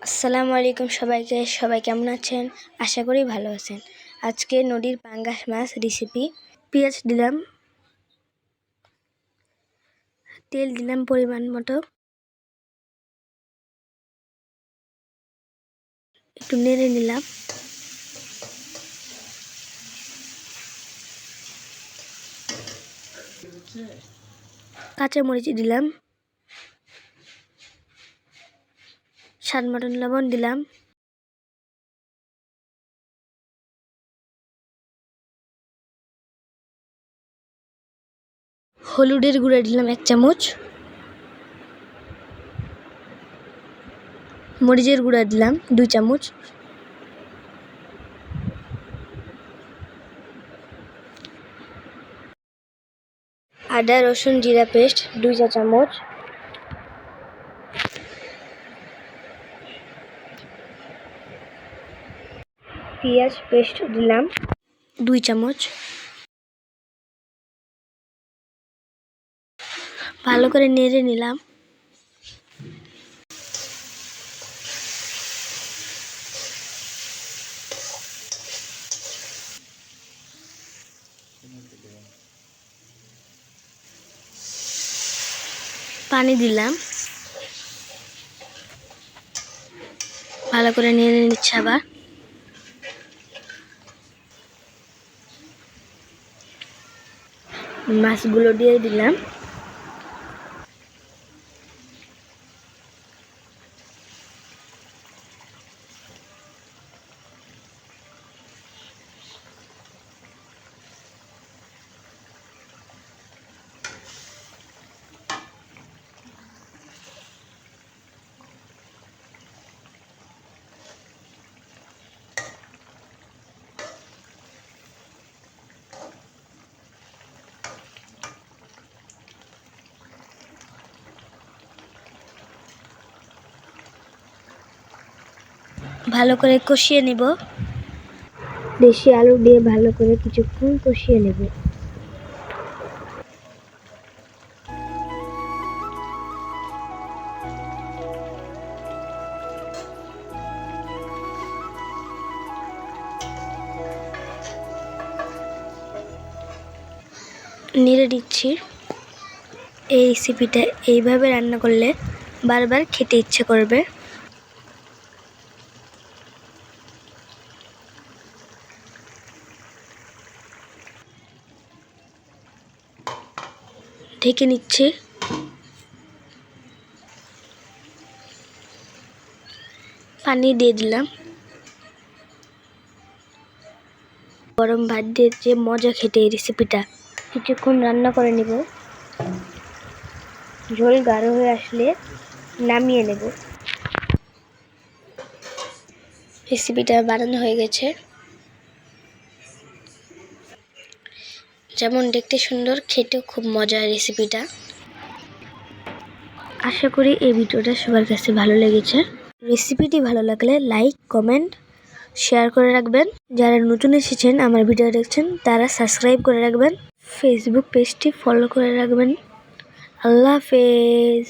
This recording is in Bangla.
আসসালামু আলাইকুম সবাইকে, সবাই কেমন আছেন? আশা করি ভালো আছেন। আজকে নদীর পাঙ্গাস মাছ রেসিপি পেঁয়াজ দিলাম, তেল দিলাম পরিমাণ মতো। একটু নেড়ে নিলাম। কাঁচা মরিচ দিলাম। স্বাদ মতন লবণ দিলাম। হলুদের গুঁড়া দিলাম এক চামচ। মরিচের গুঁড়া দিলাম দুই চামচ। আদা, রসুন, জিরা পেস্ট দুই চা চামচ। পেঁয়াজ পেস্ট দিলাম। দুই চামচ। ভালো করে নেড়ে নিলাম। পানি দিলাম। ভালো করে নেড়ে নিচ্ছে আবার। মাছগুলো দিয়ে দিলাম। ভালো করে কষিয়ে নেব। দেশি আলু দিয়ে ভালো করে কিছুক্ষণ কষিয়ে নেব। নেড়ে দিচ্ছি। এই রেসিপিটা এইভাবে রান্না করলে বারবার খেতে ইচ্ছে করবে। ঢেকে নিচ্ছে। পানি দিয়ে দিলাম। গরম ভাত দিয়ে যে মজা খেতে এই রেসিপিটা কিছুক্ষণ রান্না করে নেব। ঝোল গাঢ় হয়ে আসলে নামিয়ে নেব। রেসিপিটা বানানো হয়ে গেছে। যেমন দেখতে সুন্দর, খেতেও খুব মজার রেসিপিটা আশা করি এই ভিডিওটা সবার কাছে ভালো লেগেছে। রেসিপিটি ভালো লাগলে লাইক কমেন্ট শেয়ার করে রাখবেন। যারা নতুন এসেছেন, আমার ভিডিও দেখছেন, তারা সাবস্ক্রাইব করে রাখবেন। ফেসবুক পেজটি ফলো করে রাখবেন। আল্লাহ হাফেজ।